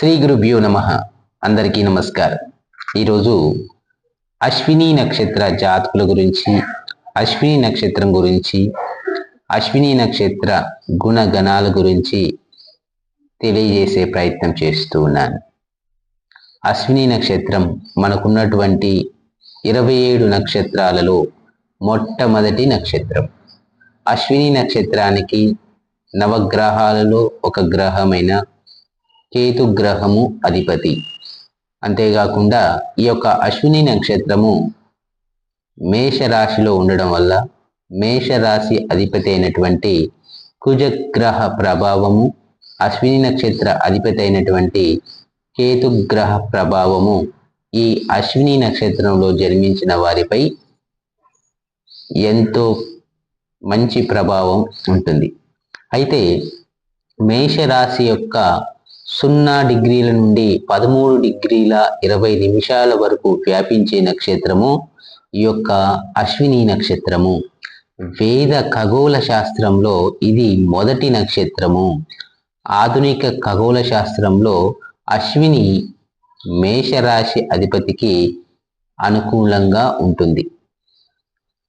శ్రీ గురుభ్యో నమ. అందరికీ నమస్కారం. ఈరోజు అశ్విని నక్షత్ర జాతకుల గురించి అశ్విని నక్షత్రం గురించి అశ్విని నక్షత్ర గుణగణాల గురించి తెలియజేసే ప్రయత్నం చేస్తూ ఉన్నాను. అశ్విని నక్షత్రం మనకున్నటువంటి ఇరవై ఏడు నక్షత్రాలలో మొట్టమొదటి నక్షత్రం. అశ్విని నక్షత్రానికి నవగ్రహాలలో ఒక గ్రహమైన కేతు గ్రహము అధిపతి. అంతేకాకుండా ఈ యొక్క అశ్విని నక్షత్రము మేషరాశిలో ఉండడం వల్ల మేషరాశి అధిపతి అయినటువంటి కుజగ్రహ ప్రభావము అశ్విని నక్షత్ర అధిపతి అయినటువంటి కేతుగ్రహ ప్రభావము ఈ అశ్విని నక్షత్రంలో జన్మించిన వారిపై ఎంతో మంచి ప్రభావం ఉంటుంది. అయితే మేషరాశి యొక్క సున్నా డిగ్రీల నుండి పదమూడు డిగ్రీల ఇరవై నిమిషాల వరకు వ్యాపించే నక్షత్రము ఈ యొక్క అశ్విని నక్షత్రము. వేద ఖగోళ శాస్త్రంలో ఇది మొదటి నక్షత్రము. ఆధునిక ఖగోళ శాస్త్రంలో అశ్విని మేషరాశి అధిపతికి అనుకూలంగా ఉంటుంది.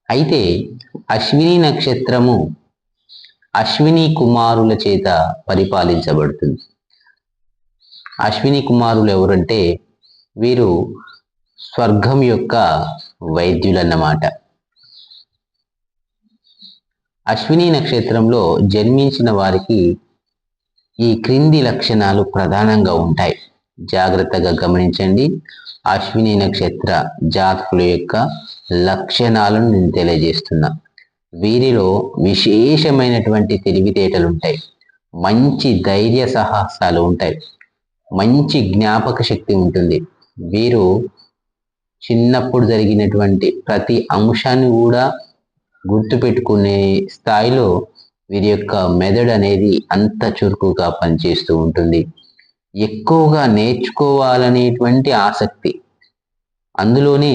అయితే అశ్విని నక్షత్రము అశ్విని కుమారుల చేత పరిపాలించబడుతుంది. అశ్విని కుమారులు ఎవరంటే వీరు స్వర్గం యొక్క వైద్యులన్నమాట. అశ్విని నక్షత్రంలో జన్మించిన వారికి ఈ క్రింది లక్షణాలు ప్రధానంగా ఉంటాయి. జాగ్రత్తగా గమనించండి. అశ్విని నక్షత్ర జాతకుల యొక్క లక్షణాలను నేను తెలియజేస్తున్నా. వీరిలో విశేషమైనటువంటి తెలివితేటలు ఉంటాయి మంచి ధైర్య సాహసాలు ఉంటాయి. మంచి జ్ఞాపక శక్తి ఉంటుంది. వీరు చిన్నప్పుడు జరిగినటువంటి ప్రతి అంశాన్ని కూడా గుర్తుపెట్టుకునే స్థాయిలో వీరి యొక్క మెదడు అనేది అంత చురుకుగా పనిచేస్తూ ఉంటుంది. ఎక్కువగా నేర్చుకోవాలనేటువంటి ఆసక్తి. అందులోనే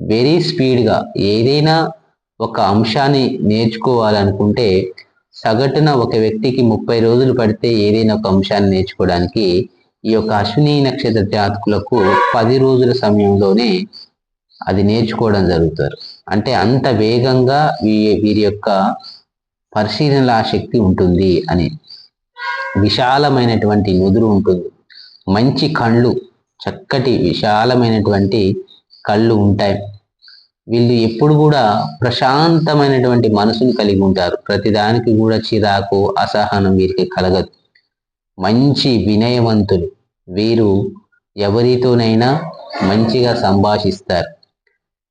వెరీ స్పీడ్గా ఏదైనా ఒక అంశాన్ని నేర్చుకోవాలనుకుంటే సగటున ఒక వ్యక్తికి ముప్పై రోజులు పడితే ఏదైనా ఒక అంశాన్ని నేర్చుకోవడానికి ఈ యొక్క అశ్విని నక్షత్ర జాతకులకు పది రోజుల సమయంలోనే అది నేర్చుకోవడం జరుగుతారు. అంటే అంత వేగంగా వీ వీరి యొక్క పరిశీలన శక్తి ఉంటుంది అని. విశాలమైనటువంటి నుదురు ఉంటుంది. మంచి కళ్ళు చక్కటి విశాలమైనటువంటి కళ్ళు ఉంటాయి. వీళ్ళు ఎప్పుడు కూడా ప్రశాంతమైనటువంటి మనసును కలిగి ఉంటారు. ప్రతిదానికి కూడా చిరాకు అసహనం వీరికి కలగదు. మంచి వినయవంతులు. వీరు ఎవరితోనైనా మంచిగా సంభాషిస్తారు.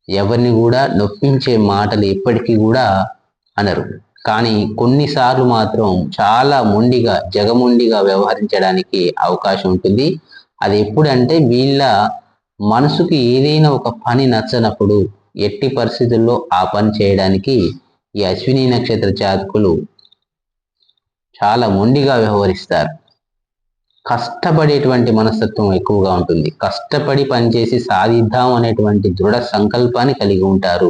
ఎవరిని కూడా నొప్పించే మాటలు ఎప్పటికీ కూడా అనరు. కానీ కొన్నిసార్లు మాత్రం చాలా మొండిగా జగమొండిగా వ్యవహరించడానికి అవకాశం ఉంటుంది. అది ఎప్పుడంటే వీళ్ళ మనసుకు ఏదైనా ఒక పని నచ్చనప్పుడు ఎట్టి పరిస్థితుల్లో ఆ పని చేయడానికి ఈ అశ్విని నక్షత్ర జాతకులు చాలా మొండిగా వ్యవహరిస్తారు. కష్టపడేటువంటి మనస్తత్వం ఎక్కువగా ఉంటుంది. కష్టపడి పనిచేసి సాధిద్దాం అనేటువంటి దృఢ సంకల్పాన్ని కలిగి ఉంటారు.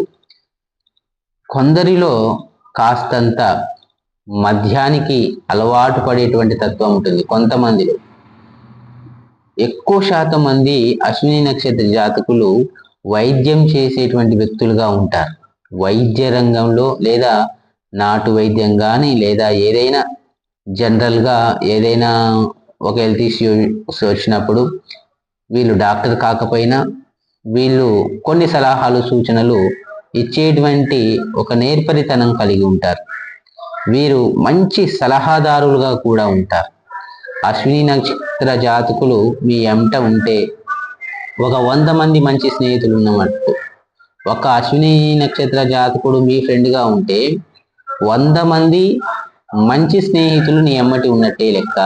కొందరిలో కాస్తంత మద్యానికి అలవాటు పడేటువంటి తత్వం ఉంటుంది. కొంతమందిలో ఎక్కువ శాతం మంది అశ్విని నక్షత్ర జాతకులు వైద్యం చేసేటువంటి వ్యక్తులుగా ఉంటారు. వైద్య రంగంలో లేదా నాటు వైద్యం కానీ లేదా ఏదైనా జనరల్గా ఏదైనా ఒక హెల్త్ ఇష్యూస్ వచ్చినప్పుడు వీళ్ళు డాక్టర్ కాకపోయినా వీళ్ళు కొన్ని సలహాలు సూచనలు ఇచ్చేటువంటి ఒక నేర్పరితనం కలిగి ఉంటారు. వీరు మంచి సలహాదారులుగా కూడా ఉంటారు. అశ్విని నక్షత్ర జాతకులు మీ ఎంట ఉంటే ఒక వంద మంది మంచి స్నేహితులు ఉన్నట్టు ఒక అశ్విని నక్షత్ర జాతకుడు మీ ఫ్రెండ్గా ఉంటే వంద మంది మంచి స్నేహితులు నీ ఎమ్మటి ఉన్నట్టే లెక్క.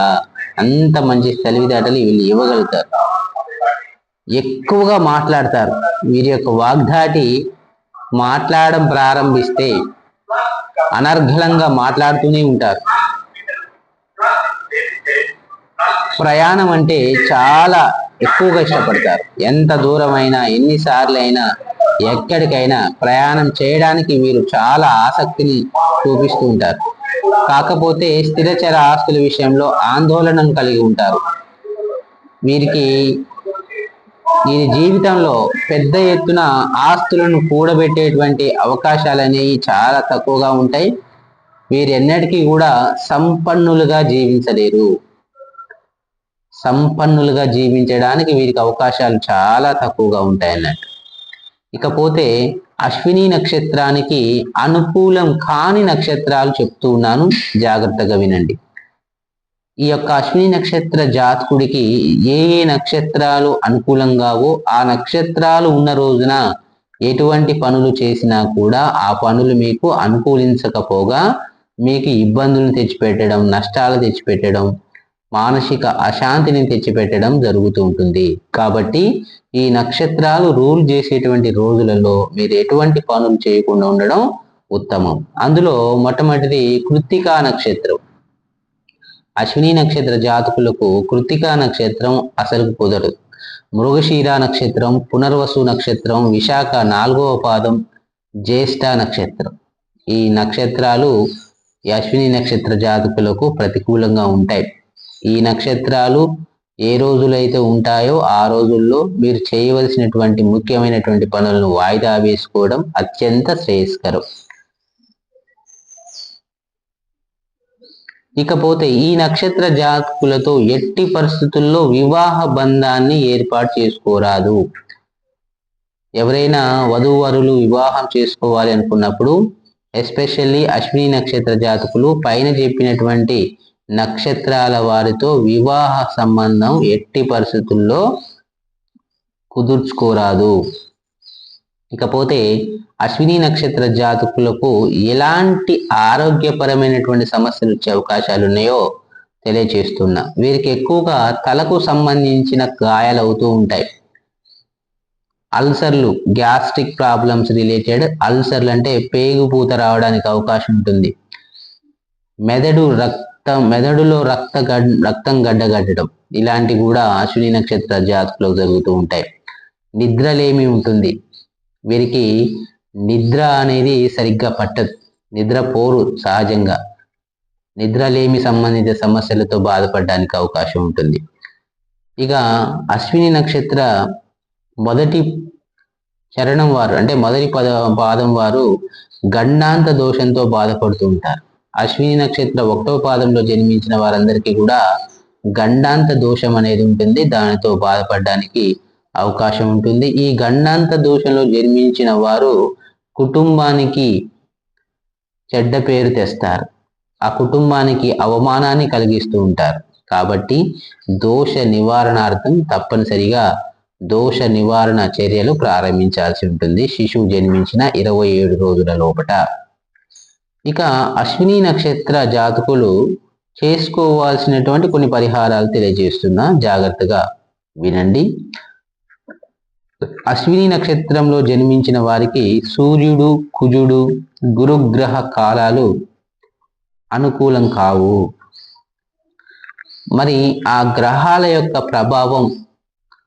అంత మంచి తెలివితేటలు వీళ్ళు ఇవ్వగలుగుతారు. ఎక్కువగా మాట్లాడతారు. వీరి యొక్క వాగ్దాటి మాట్లాడడం ప్రారంభిస్తే అనర్ఘలంగా మాట్లాడుతూనే ఉంటారు. ప్రయాణం అంటే చాలా ఎక్కువగా ఇష్టపడతారు. ఎంత దూరమైనా ఎన్నిసార్లు అయినా ఎక్కడికైనా ప్రయాణం చేయడానికి వీరు చాలా ఆసక్తిని చూపిస్తూ ఉంటారు. కాకపోతే స్థిరచర ఆస్తుల విషయంలో ఆందోళనను కలిగి ఉంటారు. వీరికి వీరి జీవితంలో పెద్ద ఎత్తున ఆస్తులను కూడబెట్టేటువంటి అవకాశాలు అనేవి చాలా తక్కువగా ఉంటాయి. వీరెన్నటికీ కూడా సంపన్నులుగా జీవించలేరు. సంపన్నులుగా జీవించడానికి వీరికి అవకాశాలు చాలా తక్కువగా ఉంటాయి అన్నట్టు ఇకపోతే అశ్విని నక్షత్రానికి అనుకూలం కాని నక్షత్రాలు చెప్తూ ఉన్నాను. జాగ్రత్తగా వినండి. ఈ యొక్క అశ్విని నక్షత్ర జాతకుడికి ఏ ఏ నక్షత్రాలు అనుకూలంగావో ఆ నక్షత్రాలు ఉన్న రోజున ఎటువంటి పనులు చేసినా కూడా ఆ పనులు మీకు అనుకూలించకపోగా మీకు ఇబ్బందులు తెచ్చిపెట్టడం నష్టాలు తెచ్చిపెట్టడం మానసిక అశాంతిని తెచ్చిపెట్టడం జరుగుతూ ఉంటుంది. కాబట్టి ఈ నక్షత్రాలు రూల్ చేసేటువంటి రోజులలో మీరు ఎటువంటి పనులు చేయకుండా ఉండడం ఉత్తమం. అందులో మొట్టమొదటిది కృత్తికా నక్షత్రం. అశ్విని నక్షత్ర జాతకులకు కృత్తికా నక్షత్రం అసలు కుదరదు. మృగశీర నక్షత్రం పునర్వసు నక్షత్రం విశాఖ నాలుగవ పాదం జ్యేష్ఠ నక్షత్రం. ఈ నక్షత్రాలు అశ్విని నక్షత్ర జాతకులకు ప్రతికూలంగా ఉంటాయి. ఈ నక్షత్రాలు ఏ రోజులైతే ఉంటాయో ఆ రోజుల్లో మీరు చేయవలసినటువంటి ముఖ్యమైనటువంటి పనులను వాయిదా వేసుకోవడం అత్యంత శ్రేయస్కరం. ఇకపోతే ఈ నక్షత్ర జాతకులతో ఎట్టి పరిస్థితుల్లో వివాహ బంధాన్ని ఏర్పాటు చేసుకోరాదు. ఎవరైనా వధూవరులు వివాహం చేసుకోవాలి అనుకున్నప్పుడు ఎస్పెషల్లీ అశ్విని నక్షత్ర జాతకులు పైన చెప్పినటువంటి నక్షత్రాల వారితో వివాహ సంబంధం ఎట్టి పరిస్థితుల్లో కుదుర్చుకోరాదు. ఇకపోతే అశ్విని నక్షత్ర జాతకులకు ఎలాంటి ఆరోగ్యపరమైనటువంటి సమస్యలు వచ్చే అవకాశాలు ఉన్నాయో తెలియచేస్తున్నా. వీరికి ఎక్కువగా తలకు సంబంధించిన గాయాలు అవుతూ ఉంటాయి. అల్సర్లు గ్యాస్ట్రిక్ ప్రాబ్లమ్స్ రిలేటెడ్ అల్సర్లు అంటే పేగుపూత రావడానికి అవకాశం ఉంటుంది. మెదడు రక్త మెదడులో రక్త రక్తం గడ్డగట్టడం. ఇలాంటి కూడా అశ్విని నక్షత్ర జాతకులకు జరుగుతూ ఉంటాయి. నిద్రలేమి ఉంటుంది. వీరికి నిద్ర అనేది సరిగ్గా పట్టదు. నిద్ర పోరు సహజంగా. నిద్రలేమి సంబంధిత సమస్యలతో బాధపడడానికి అవకాశం ఉంటుంది. ఇక అశ్విని నక్షత్ర మొదటి చరణం వారు అంటే మొదటి పద పాదం వారు గండాంత దోషంతో బాధపడుతూ ఉంటారు. అశ్విని నక్షత్ర ఒకటో పాదంలో జన్మించిన వారందరికీ కూడా గండాంత దోషం అనేది ఉంటుంది. దానితో బాధపడడానికి అవకాశం ఉంటుంది. ఈ గండాంత దోషంలో జన్మించిన వారు కుటుంబానికి చెడ్డ పేరు తెస్తారు. ఆ కుటుంబానికి అవమానాన్ని కలిగిస్తూ ఉంటారు. కాబట్టి దోష నివారణార్థం తప్పనిసరిగా దోష నివారణ చర్యలు ప్రారంభించాల్సి ఉంటుంది. శిశువు జన్మించిన ఇరవై ఏడు రోజుల లోపట. ఇక అశ్విని నక్షత్ర జాతకులు చేసుకోవాల్సినటువంటి కొన్ని పరిహారాలు తెలియజేస్తున్నా జాగ్రత్తగా వినండి. అశ్విని నక్షత్రంలో జన్మించిన వారికి సూర్యుడు కుజుడు గురుగ్రహ కాలాలు అనుకూలం కావు. మరి ఆ గ్రహాల యొక్క ప్రభావం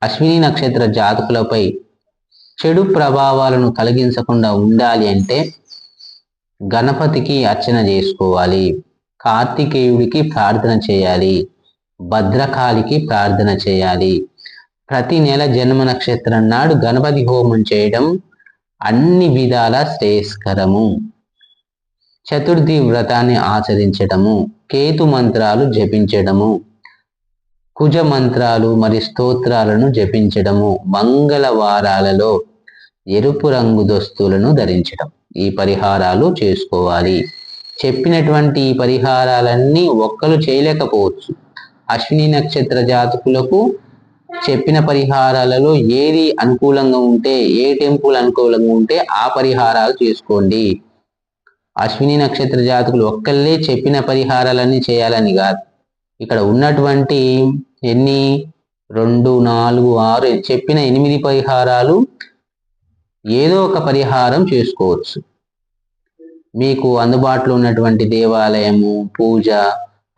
అశ్విని నక్షత్ర జాతకులపై చెడు ప్రభావాలను కలిగించకుండా ఉండాలి అంటే గణపతికి అర్చన చేసుకోవాలి. కార్తికేయుడికి ప్రార్థన చేయాలి. భద్రకాళికి ప్రార్థన చేయాలి. ప్రతి నెల జన్మ నక్షత్రం నాడు గణపతి హోమం చేయడం అన్ని విధాల శ్రేయస్కరము. చతుర్థి వ్రతాన్ని ఆచరించడము కేతు మంత్రాలు జపించడము కుజ మంత్రాలు మరి స్తోత్రాలను జపించడము మంగళవారాలలో ఎరుపు రంగు దుస్తులను ధరించడం. ఈ పరిహారాలు చేసుకోవాలి. చెప్పినటువంటి ఈ పరిహారాలన్నీ ఒక్కరు చేయలేకపోవచ్చు. అశ్విని నక్షత్ర జాతకులకు చెప్పిన పరిహారాలలో ఏది అనుకూలంగా ఉంటే ఏ టెంపుల్ అనుకూలంగా ఉంటే ఆ పరిహారాలు చేసుకోండి. అశ్విని నక్షత్ర జాతకులు ఒక్కళ్ళే చెప్పిన పరిహారాలన్నీ చేయాలని కాదు. ఇక్కడ ఉన్నటువంటి ఎన్ని? రెండు నాలుగు ఆరు చెప్పిన ఎనిమిది పరిహారాలు ఏదో ఒక పరిహారం చేసుకోవచ్చు. మీకు అందుబాటులో ఉన్నటువంటి దేవాలయము పూజ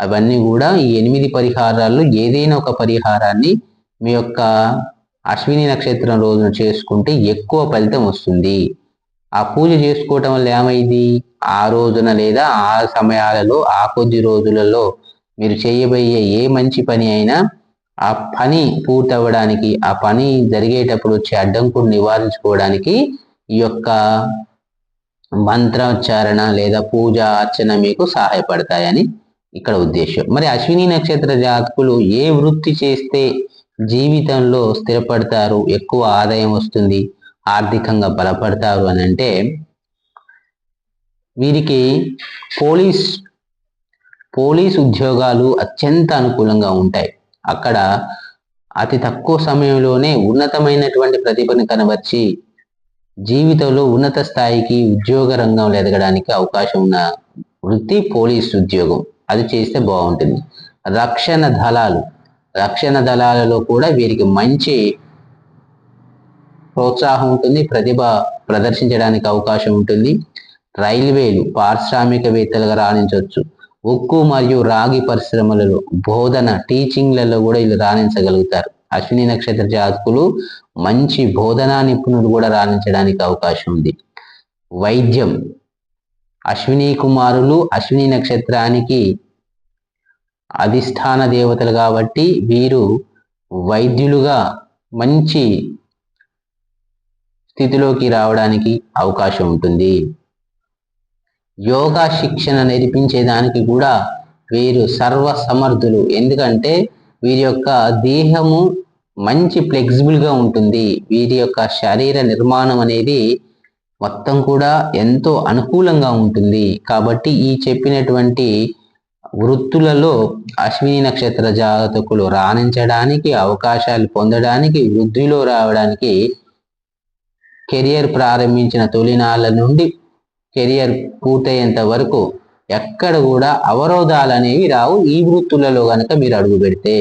అవన్నీ కూడా ఈ ఎనిమిది పరిహారాల్లో ఏదైనా ఒక పరిహారాన్ని మీ యొక్క అశ్విని నక్షత్రం రోజున చేసుకుంటే ఎక్కువ ఫలితం వస్తుంది. ఆ పూజ చేసుకోవటం వల్ల ఏమైంది? ఆ రోజున లేదా ఆ సమయాలలో ఆ కొద్ది రోజులలో మీరు చేయబోయే ఏ మంచి పని అయినా ఆ పని పూర్తవ్వడానికి ఆ పని జరిగేటప్పుడు వచ్చే అడ్డంకులు నివారించుకోవడానికి ఈ యొక్క మంత్రోచ్చారణ లేదా పూజ అర్చన మీకు సహాయపడతాయని ఇక్కడ ఉద్దేశం. మరి అశ్విని నక్షత్ర జాతకులు ఏ వృత్తి చేస్తే జీవితంలో స్థిరపడతారు ఎక్కువ ఆదాయం వస్తుంది ఆర్థికంగా బలపడతారు అని అంటే వీరికి పోలీస్ పోలీస్ ఉద్యోగాలు అత్యంత అనుకూలంగా ఉంటాయి. అక్కడ అతి తక్కువ సమయంలోనే ఉన్నతమైనటువంటి ప్రతిభను కనబర్చి జీవితంలో ఉన్నత స్థాయికి ఉద్యోగ రంగంలో ఎదగడానికి అవకాశం ఉన్న వృత్తి పోలీస్ ఉద్యోగం. అది చేస్తే బాగుంటుంది. రక్షణ దళాలు. రక్షణ దళాలలో కూడా వీరికి మంచి ప్రోత్సాహం ఉంటుంది. ప్రతిభ ప్రదర్శించడానికి అవకాశం ఉంటుంది. రైల్వేలు పారిశ్రామికవేత్తలుగా రాణించవచ్చు. ఉక్కు మరియు రాగి పరిశ్రమలలో బోధన టీచింగ్లలో కూడా వీళ్ళు రాణించగలుగుతారు. అశ్విని నక్షత్ర జాతకులు మంచి బోధనా నిపుణులు కూడా రాణించడానికి అవకాశం ఉంది. వైద్యం. అశ్విని కుమారులు అశ్విని నక్షత్రానికి అధిష్టాన దేవతలు కాబట్టి వీరు వైద్యులుగా మంచి స్థితిలోకి రావడానికి అవకాశం ఉంటుంది. యోగా శిక్షణ నేర్పించేదానికి కూడా వీరు సర్వ సమర్థులు ఎందుకంటే వీరి యొక్క దేహము మంచి ఫ్లెక్సిబుల్గా ఉంటుంది. వీరి యొక్క శరీర నిర్మాణం అనేది మొత్తం కూడా ఎంతో అనుకూలంగా ఉంటుంది. కాబట్టి ఈ చెప్పినటువంటి వృత్తులలో అశ్విని నక్షత్ర జాతకులు రాణించడానికి అవకాశాలు పొందడానికి వృద్ధిలో రావడానికి కెరియర్ ప్రారంభించిన తొలినాళ్ళ నుండి కెరియర్ పూర్తయ్యేంత వరకు ఎక్కడ కూడా అవరోధాలు అనేవి రావు. ఈ వృత్తులలో కనుక మీరు అడుగు పెడితే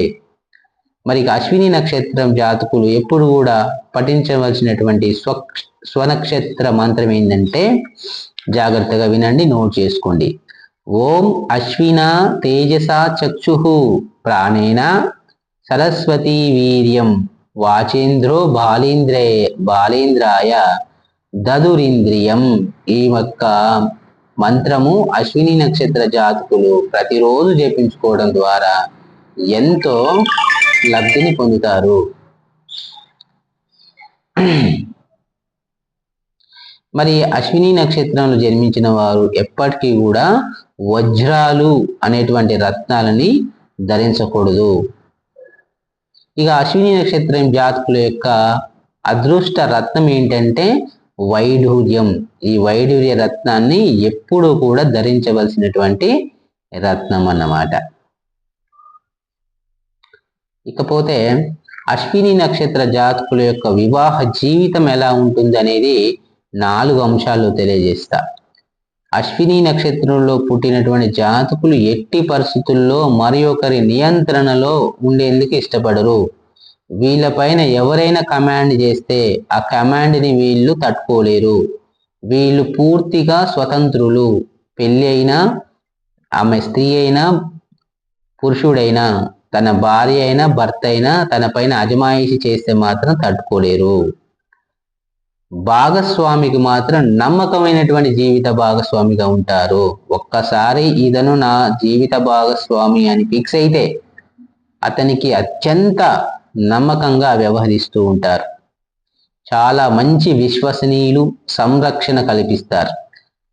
మరి అశ్విని నక్షత్రం జాతకులు ఎప్పుడు కూడా పఠించవలసినటువంటి స్వ స్వనక్షత్ర మంత్రం ఏంటంటే జాగ్రత్తగా వినండి నోట్ చేసుకోండి. ఓం అశ్విన తేజస చక్షు ప్రాణేన సరస్వతి వీర్యం వాచేంద్రో బాలేంద్రే బాలేంద్రాయ దదురింద్రియం ఈ యొక్క మంత్రము అశ్విని నక్షత్ర జాతకులు ప్రతిరోజు జపించుకోవడం ద్వారా ఎంతో లబ్ధిని పొందుతారు. మరి అశ్విని నక్షత్రంలో జన్మించిన వారు ఎప్పటికీ కూడా వజ్రాలు అనేటువంటి రత్నాలని ధరించకూడదు. ఇక అశ్విని నక్షత్రం జాతకుల యొక్క అదృష్ట రత్నం ఏంటంటే వైఢూర్యం. ఈ వైఢూర్య రత్నాన్ని ఎప్పుడూ కూడా ధరించవలసినటువంటి రత్నం అన్నమాట. ఇకపోతే అశ్విని నక్షత్ర జాతకుల యొక్క వివాహ జీవితం ఎలా ఉంటుంది అనేది నాలుగు అంశాలు తెలియజేస్తా. అశ్విని నక్షత్రంలో పుట్టినటువంటి జాతకులు ఎట్టి పరిస్థితుల్లో మరి ఒకరి నియంత్రణలో ఉండేందుకు ఇష్టపడరు. వీళ్ళపైన ఎవరైనా కమాండ్ చేస్తే ఆ కమాండ్ని వీళ్ళు తట్టుకోలేరు. వీళ్ళు పూర్తిగా స్వతంత్రులు. పెళ్ళి అయినా ఆమె స్త్రీ అయినా పురుషుడైనా తన భార్య అయినా భర్త అయినా తన పైన అజమాయిషి చేస్తే మాత్రం తట్టుకోలేరు. భాగస్వామికి మాత్రం నమ్మకమైనటువంటి జీవిత భాగస్వామిగా ఉంటారు. ఒక్కసారి ఇదను నా జీవిత భాగస్వామి అని ఫిక్స్ అయితే అతనికి అత్యంత నమ్మకంగా వ్యవహరిస్తూ ఉంటారు. చాలా మంచి విశ్వసనీయులు సంరక్షణ కల్పిస్తారు.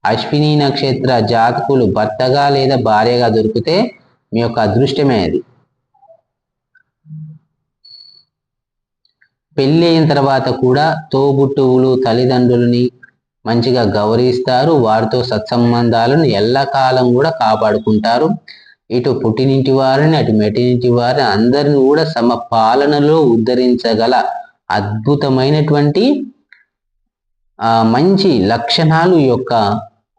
అశ్విని నక్షత్ర జాతకులు భర్తగా లేదా భార్యగా దొరికితే మీ యొక్క అదృష్టమే అది. పెళ్ళి అయిన తర్వాత కూడా తోబుట్టువులు తల్లిదండ్రులని మంచిగా గౌరవిస్తారు. వారితో సత్సంబంధాలను ఎల్లకాలం కూడా కాపాడుకుంటారు. ఇటు పుట్టినింటి వారిని అటు మెటినింటి వారిని అందరిని కూడా సమ పాలనలో ఉద్ధరించగల అద్భుతమైనటువంటి మంచి లక్షణాలు యొక్క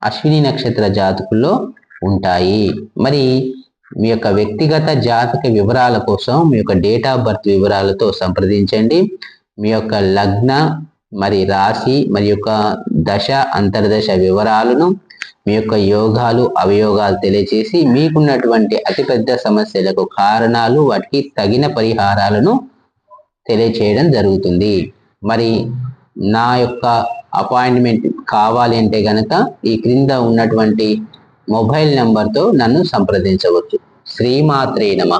అశ్విని నక్షత్ర జాతకుల్లో ఉంటాయి. మరి మీ యొక్క వ్యక్తిగత జాతక వివరాల కోసం మీ యొక్క డేట్ ఆఫ్ బర్త్ వివరాలతో సంప్రదించండి. మీ యొక్క లగ్న మరి రాశి మరి యొక్క దశ అంతర్దశ వివరాలను మీ యొక్క యోగాలు అవయోగాలు తెలియజేసి మీకున్నటువంటి అతిపెద్ద సమస్యలకు కారణాలు వాటికి తగిన పరిహారాలను తెలియచేయడం జరుగుతుంది. మరి నా యొక్క అపాయింట్మెంట్ కావాలి అంటే గనక ఈ క్రింద ఉన్నటువంటి మొబైల్ నెంబర్తో నన్ను సంప్రదించవచ్చు. శ్రీమాత్రే నమ.